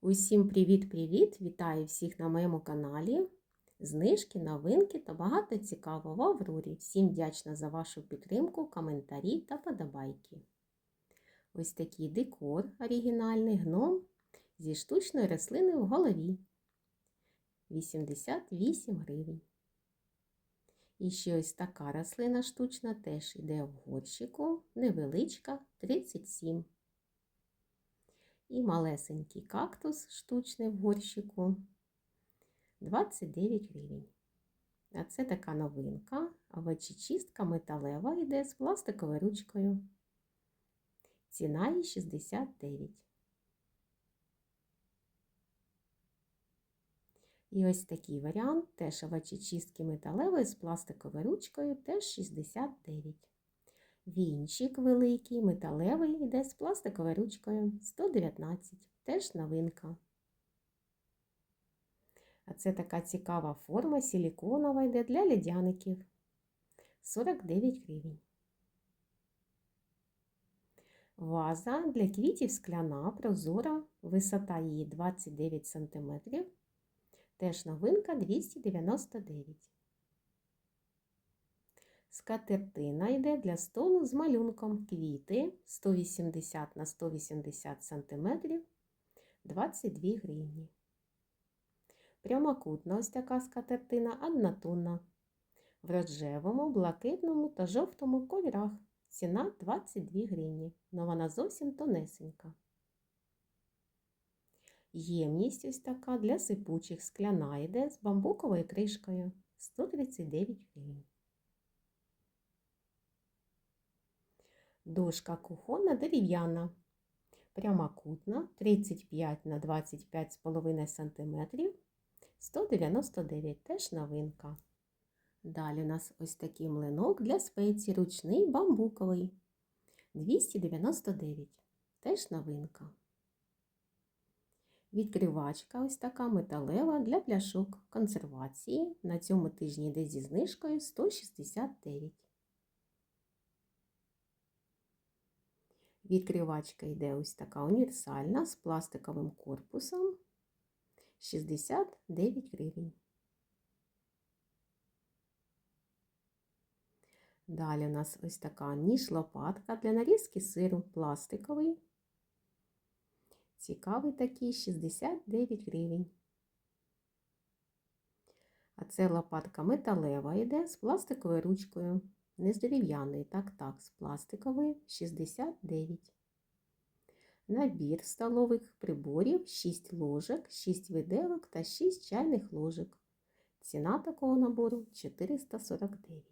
Усім привіт-привіт! Вітаю всіх на моєму каналі. Знижки, новинки та багато цікавого в Аврорі. Всім вдячна за вашу підтримку, коментарі та подобайки. Ось такий декор оригінальний гном зі штучної рослини в голові. 88 гривень. І ще ось така рослина штучна теж йде в горщику, невеличка 37 і малесенький кактус штучний в горщику 29 гривень. А це така новинка, овочечистка металева йде з пластиковою ручкою. Ціна її 69. І ось такий варіант, теж овочечистки металевої з пластиковою ручкою, теж 69. Вінчик великий, металевий, йде з пластиковою ручкою 119, теж новинка. А це така цікава форма силіконова йде для ледяників 49 гривень. Ваза для квітів скляна, прозора, висота її 29 см. Теж новинка 299 Скатертина йде для столу з малюнком квіти 180 на 180 см 22 гривні. Прямокутна ось така скатертина однотонна. В рожевому, блакитному та жовтому кольорах. Ціна 22 гривні, но вона зовсім тонесенька. Ємність ось така для сипучих скляна йде з бамбуковою кришкою 139 гривень. Дошка кухонна дерев'яна, прямокутна 35 на 25,5 см 199 теж новинка. Далі у нас ось такий млинок для спецій ручний бамбуковий 299 теж новинка. Відкривачка ось така металева для пляшок консервації. На цьому тижні йде зі знижкою 169. Відкривачка йде ось така універсальна з пластиковим корпусом 69 гривень. Далі у нас ось така ніж лопатка для нарізки сиру пластиковий. Цікавий такий 69 гривень. А це лопатка металева йде з пластиковою ручкою. Не з дерев'яної, так, так, з пластикової 69. Набір столових приборів 6 ложок, 6 виделок та 6 чайних ложок. Ціна такого набору 449.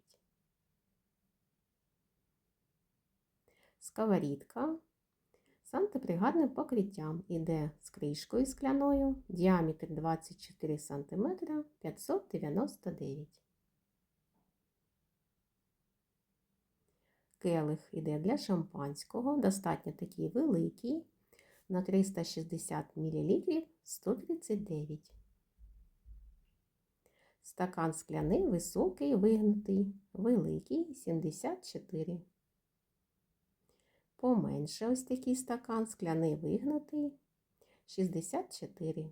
Сковорідка з антипригарним покриттям іде з кришкою скляною, діаметр 24 см 599. Келих іде для шампанського, достатньо такий великий, на 360 мл 139. Стакан скляний високий, вигнутий, великий 74. Поменше ось такий стакан, скляний вигнутий 64.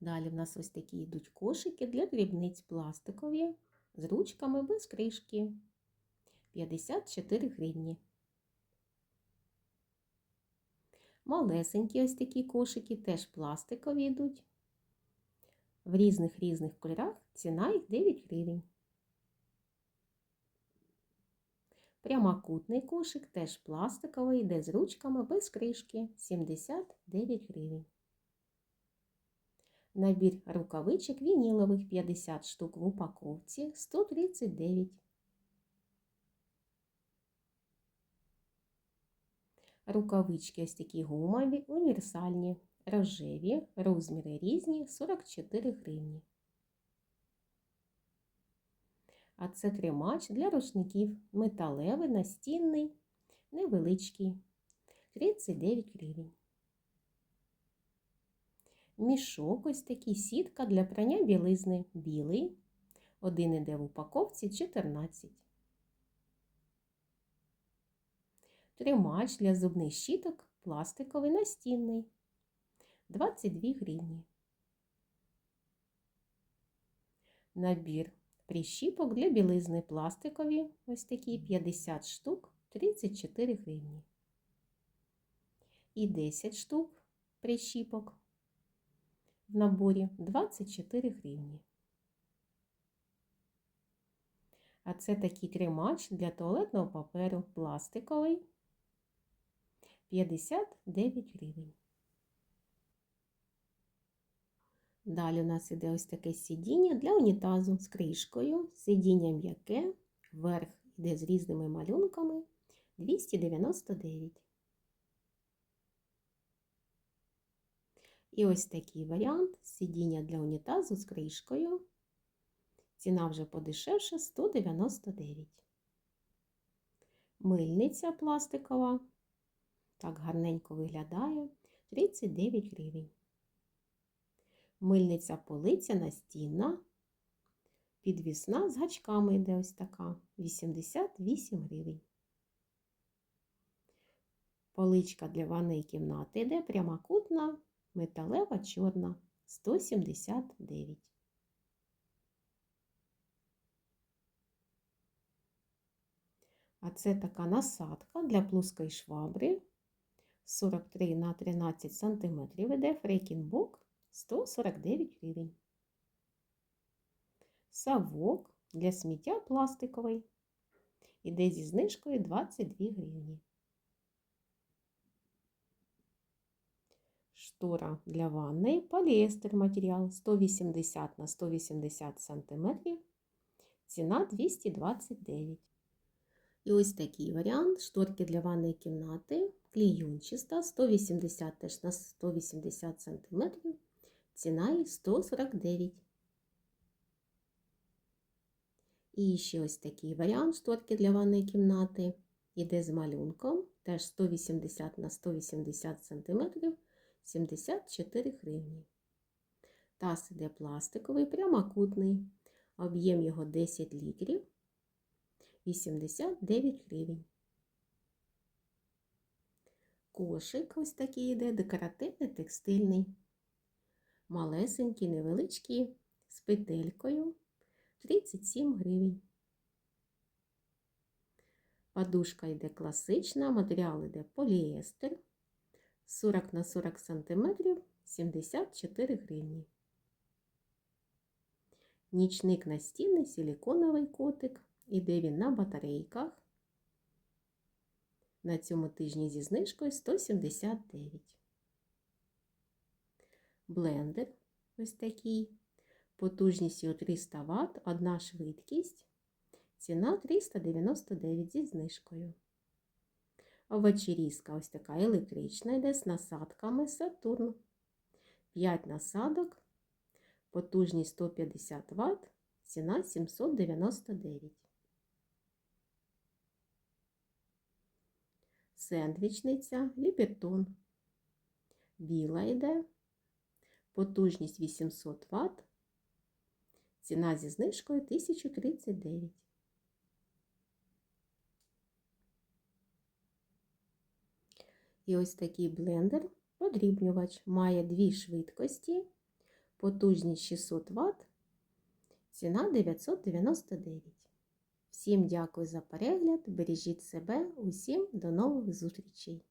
Далі в нас ось такі йдуть кошики для дрібниць пластикові з ручками без кришки. 54 гривні. Малесенькі ось такі кошики, теж пластикові йдуть. В різних різних кольорах ціна їх 9 гривень. Прямокутний кошик теж пластиковий, йде з ручками без кришки 79 гривень. Набір рукавичок вінілових 50 штук в упаковці 139 Рукавички ось такі гумові, універсальні, рожеві, розміри різні 44 гривні. А це тримач для рушників металевий, настінний, невеличкий 39 гривень. Мішок ось такий сітка для прання білизни білий. Один іде в упаковці 14. Тримач для зубних щіток пластиковий настінний. 22 гривні. Набір прищіпок для білизни пластикові, ось такі 50 штук, 34 гривні. І 10 штук прищіпок в наборі 24 гривні. А це такий тримач для туалетного паперу пластиковий 59 гривень. Далі у нас іде ось таке сидіння для унітазу з кришкою. Сидіння м'яке, верх йде з різними малюнками 299. І ось такий варіант сидіння для унітазу з кришкою. Ціна вже подешевше 199. Мильниця пластикова. Так гарненько виглядає 39 гривень. Мильниця полиця настінна, підвісна з гачками йде ось така 88 гривень. Поличка для ванної кімнати йде прямокутна, металева чорна 179. А це така насадка для плоскої швабри 43 на 13 см іде фрейкінбок 149 гривень. Савок для сміття пластиковий. Іде зі знижкою 22 гривні. Штора для ванни поліестер матеріал 180 на 180 см. Ціна 229. І ось такий варіант шторки для ванної кімнати, кліюнчиста 180 теж на 180 см. Ціна її 149. І ще ось такий варіант шторки для ванної кімнати. Іде з малюнком, теж 180 на 180 см, 74 гривні. Таз іде пластиковий, прямокутний, об'єм його 10 літрів, 89 гривень. Кошик ось такий йде, декоративний, текстильний малесенькі, невеличкі, з петелькою 37 гривень. Подушка йде класична, матеріал йде поліестер 40 на 40 см 74 гривні. Нічник настінний силіконовий котик. Іде він на батарейках. На цьому тижні зі знижкою 179 блендер ось такий, потужністю 300 Вт, одна швидкість, ціна 399 зі знижкою. Овочерізка ось така електрична, йде з насадками Сатурн. 5 насадок, потужність 150 Вт, ціна 799. Сендвічниця Лібертон. Біла йде потужність 800 Вт, ціна зі знижкою 1039. І ось такий блендер, подрібнювач, має дві швидкості, потужність 600 Вт, ціна 999. Всім дякую за перегляд, бережіть себе, усім до нових зустрічей!